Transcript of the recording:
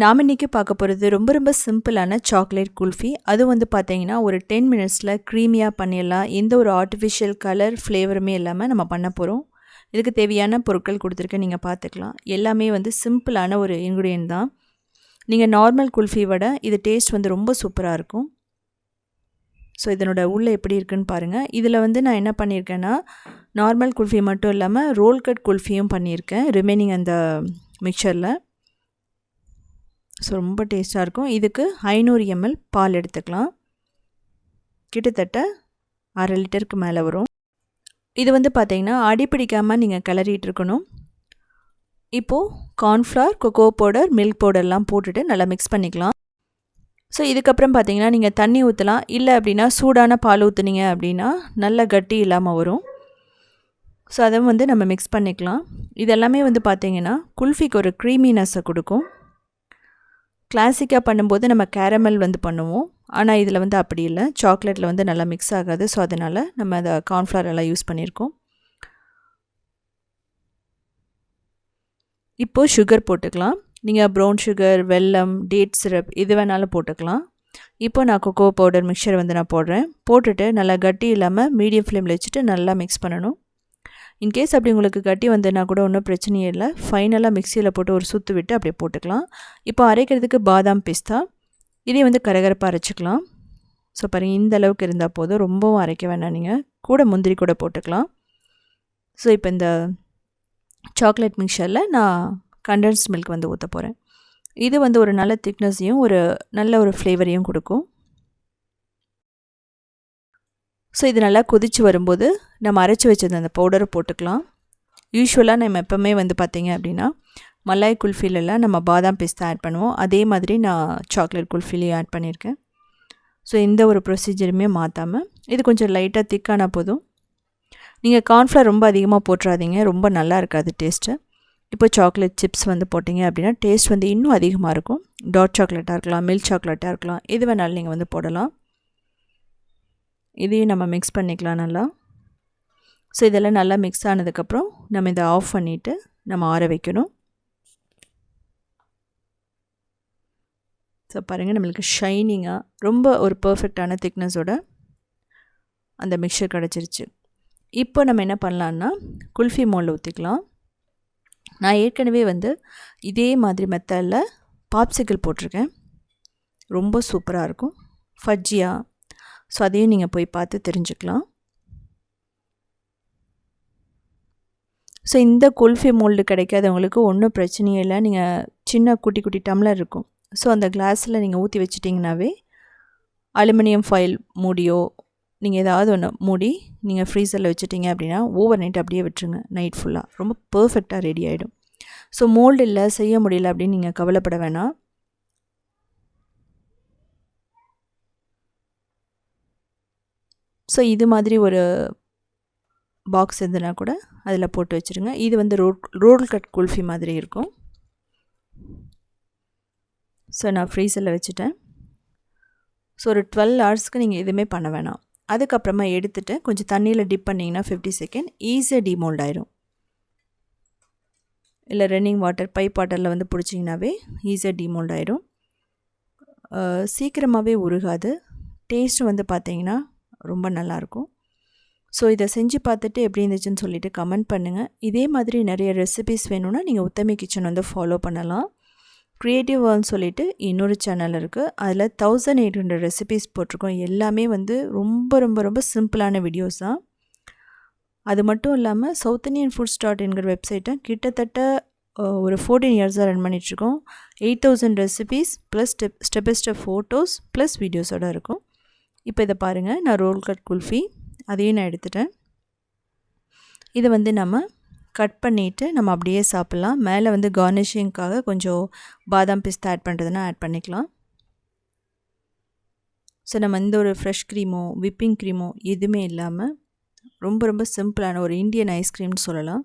நாம் இன்றைக்கி பார்க்க போகிறது ரொம்ப ரொம்ப சிம்பிளான சாக்லேட் குல்ஃபி. அது வந்து பார்த்திங்கன்னா ஒரு டென் மினிட்ஸில் க்ரீமியாக பண்ணிடலாம். எந்த ஒரு ஆர்டிஃபிஷியல் கலர் ஃப்ளேவருமே இல்லாமல் நம்ம பண்ண போகிறோம் இதுக்கு தேவையான பொருட்கள் கொடுத்துருக்கேன் நீங்கள் பார்த்துக்கலாம். எல்லாமே வந்து சிம்பிளான ஒரு இன்க்ரீடியன்ட் தான். நீங்கள் நார்மல் குல்ஃபி விட இது டேஸ்ட் வந்து ரொம்ப சூப்பராக இருக்கும். ஸோ இதனோட உள்ளே எப்படி இருக்குன்னு பாருங்கள் இதில் வந்து நான் என்ன பண்ணியிருக்கேன்னா நார்மல் குல்ஃபி மட்டும் இல்லாமல் ரோல் கட் குல்ஃபியும் பண்ணியிருக்கேன். ரிமைனிங் அந்த மிக்சரில் ஸோ ரொம்ப டேஸ்ட்டாக இருக்கும். இதுக்கு ஐநூறு எம்எல் பால் எடுத்துக்கலாம். கிட்டத்தட்ட அரை லிட்டருக்கு மேலே வரும். இது வந்து பார்த்திங்கன்னா அடிப்பிடிக்காமல் நீங்கள் கிளறிட்டு இருக்கணும். இப்போது கார்ன்ஃப்ளவர் கொக்கோ பவுடர் மில்க் பவுடர்லாம் போட்டுட்டு நல்லா மிக்ஸ் பண்ணிக்கலாம். ஸோ இதுக்கப்புறம் பார்த்தீங்கன்னா நீங்கள் தண்ணி ஊற்றலாம் இல்லை அப்படின்னா சூடான பால் ஊற்றுனீங்க அப்படின்னா நல்ல கட்டி இல்லாமல் வரும். ஸோ அதை வந்து நம்ம மிக்ஸ் பண்ணிக்கலாம். இதெல்லாமே வந்து பார்த்திங்கன்னா குல்ஃபிக்கு ஒரு க்ரீமினஸை கொடுக்கும். கிளாசிக்காக பண்ணும்போது நம்ம கேரமல் வந்து பண்ணுவோம். ஆனால் இதில் வந்து அப்படி இல்லை. சாக்லேட்டில் வந்து நல்லா மிக்ஸ் ஆகாது. ஸோ அதனால் நம்ம அதை கார்ன்ஃப்ளவர் எல்லாம் யூஸ் பண்ணியிருக்கோம் இப்போது சுகர் போட்டுக்கலாம். நீங்கள் ப்ரௌன் சுகர் வெல்லம் டேட் சிரப் இது வேணாலும் போட்டுக்கலாம். இப்போ நான் கொக்கோ பவுடர் மிக்சர் வந்து நான் போடுறேன். போட்டுட்டு நல்லா கட்டி இல்லாமல் மீடியம் ஃப்ளேமில் வச்சுட்டு நல்லா மிக்ஸ் பண்ணணும். இன்கேஸ் அப்படி உங்களுக்கு கட்டி வந்ததுன்னா கூட ஒன்றும் பிரச்சனையே இல்லை. ஃபைனலாக மிக்சியில் போட்டு ஒரு சுற்று விட்டு அப்படியே போட்டுக்கலாம். இப்போ அரைக்கிறதுக்கு பாதாம் பிஸ்தா. இதே வந்து கரகரப்பாக அரைச்சிக்கலாம். ஸோ பாருங்கள் இந்த அளவுக்கு இருந்தால் போதும். ரொம்பவும் அரைக்க வேணாம் நீங்கள் கூட முந்திரி கூட போட்டுக்கலாம். ஸோ இப்போ இந்த சாக்லேட் மிக்சரில் நான் கண்டன்ஸ் மில்க் வந்து ஊற்ற போகிறேன் இது வந்து ஒரு நல்ல திக்னஸையும் ஒரு நல்ல ஒரு ஃப்ளேவரையும் கொடுக்கும். ஸோ இது நல்லா கொதித்து வரும்போது நம்ம அரைச்சி வச்சது அந்த பவுடரை போட்டுக்கலாம். யூஸ்வலாக நம்ம எப்போவுமே வந்து பார்த்திங்க அப்படின்னா மலாய் குல்ஃபிலெல்லாம் நம்ம பாதாம் பிஸ்தா ஆட் பண்ணுவோம். அதே மாதிரி நான் சாக்லேட் குல்ஃபிலையும் ஆட் பண்ணியிருக்கேன் ஸோ எந்த ஒரு ப்ரொசீஜருமே மாற்றாமல் இது கொஞ்சம் லைட்டாக திக்கான போதும். நீங்கள் கார்ன்ஃப்ளவர் ரொம்ப அதிகமாக போட்டுறாதீங்க. ரொம்ப நல்லா இருக்காது டேஸ்ட்டு இப்போ சாக்லேட் சிப்ஸ் வந்து போட்டிங்க அப்படின்னா டேஸ்ட் வந்து இன்னும் அதிகமாக இருக்கும். டாட் சாக்லேட்டாக இருக்கலாம் மில்க் சாக்லேட்டாக இருக்கலாம். எது வேணாலும் நீங்கள் வந்து போடலாம். இதையும் நம்ம மிக்ஸ் பண்ணிக்கலாம் நல்லா. ஸோ இதெல்லாம் நல்லா மிக்ஸ் ஆனதுக்கப்புறம் நம்ம இதை ஆஃப் பண்ணிவிட்டு நம்ம ஆற வைக்கணும். ஸோ பாருங்கள் நம்மளுக்கு ஷைனிங்காக ரொம்ப ஒரு பர்ஃபெக்டான திக்னஸோட அந்த மிக்சர் கிடச்சிருச்சு. இப்போ நம்ம என்ன பண்ணலான்னா குல்ஃபி மோலில் ஊற்றிக்கலாம் நான் ஏற்கனவே வந்து இதே மாதிரி மெத்தடில் பாப்சிக்கல் போட்டிருக்கேன். ரொம்ப சூப்பராக இருக்கும். ஃபஜ்ஜியா ஸோ அதையும் நீங்கள் போய் பார்த்து தெரிஞ்சுக்கலாம். ஸோ இந்த குல்ஃபி மோல்டு கிடைக்காதவங்களுக்கு ஒன்றும் பிரச்சனையே இல்லை. நீங்கள் சின்ன குட்டி குட்டி டம்ளர் இருக்கும். ஸோ அந்த கிளாஸில் நீங்கள் ஊற்றி வச்சிட்டிங்கனாவே அலுமினியம் ஃபைல் மூடியோ நீங்கள் ஏதாவது ஒன்று மூடி நீங்கள் ஃப்ரீசரில் வச்சுட்டிங்க அப்படின்னா ஓவர் நைட் அப்படியே விட்டுருங்க. நைட் ஃபுல்லாக ரொம்ப பர்ஃபெக்டாக ரெடி ஆகிடும் ஸோ மோல்டு இல்லை செய்ய முடியல அப்படின்னு நீங்கள் கவலைப்பட வேணாம். ஸோ இது மாதிரி ஒரு பாக்ஸ் இருந்ததுனா கூட அதில் போட்டு வச்சுருங்க. இது வந்து ரோல் ரோல் கட் குல்ஃபி மாதிரி இருக்கும். ஸோ நான் ஃப்ரீசரில் வச்சுட்டேன். ஸோ ஒரு டுவெல் ஹவர்ஸ்க்கு நீங்கள் எதுவுமே பண்ண வேணாம். அதுக்கப்புறமா எடுத்துகிட்டு கொஞ்சம் தண்ணியில் டிப் பண்ணிங்கன்னா ஃபிஃப்டி செகண்ட் ஈஸியாக டிமோல்ட் ஆயிரும். இல்லை ரன்னிங் வாட்டர் பைப் வாட்டரில் வந்து பிடிச்சிங்கனாவே ஈஸியாக டிமோல்ட் ஆயிரும். சீக்கிரமாகவே உருகாது. டேஸ்ட்டு வந்து பார்த்திங்கன்னா ரொம்ப நல்லாயிருக்கும். ஸோ இதை செஞ்சு பார்த்துட்டு எப்படி இருந்துச்சுன்னு சொல்லிவிட்டு கமெண்ட் பண்ணுங்கள் இதே மாதிரி நிறைய ரெசிபிஸ் வேணும்னா நீங்கள் உத்தமி கிச்சன் வந்து ஃபாலோ பண்ணலாம். க்ரியேட்டிவ் வேர்ல்னு சொல்லிட்டு இன்னொரு சேனல் இருக்குது அதில் தௌசண்ட் எயிட் ஹண்ட்ரட் ரெசிபிஸ் போட்டிருக்கோம். எல்லாமே வந்து ரொம்ப ரொம்ப ரொம்ப சிம்பிளான வீடியோஸ் தான். அது மட்டும் இல்லாமல் சவுத் இந்தியன் ஃபுட்ஸ் டாட் என்கிற வெப்சைட்டை கிட்டத்தட்ட ஒரு ஃபோர்டீன் இயர்ஸாக ரன் பண்ணிகிட்ருக்கோம் eight thousand recipes plus step step by step photos plus வீடியோஸோடு இருக்கும். இப்போ இதை பாருங்கள் நான் ரோல் கட் குல்ஃபி அதையும் நான் எடுத்துட்டேன். இதை வந்து நம்ம கட் பண்ணிவிட்டு நம்ம அப்படியே சாப்பிட்லாம். மேலே வந்து கார்னிஷிங்க்காக கொஞ்சம் பாதாம் பிஸ்தா ஆட் பண்ணுறதுனா ஆட் பண்ணிக்கலாம். ஸோ நம்ம எந்த ஒரு ஃப்ரெஷ் க்ரீமோ விப்பிங் க்ரீமோ எதுவுமே இல்லாமல் ரொம்ப ரொம்ப சிம்பிளான ஒரு இந்தியன் ஐஸ்கிரீம்னு சொல்லலாம்.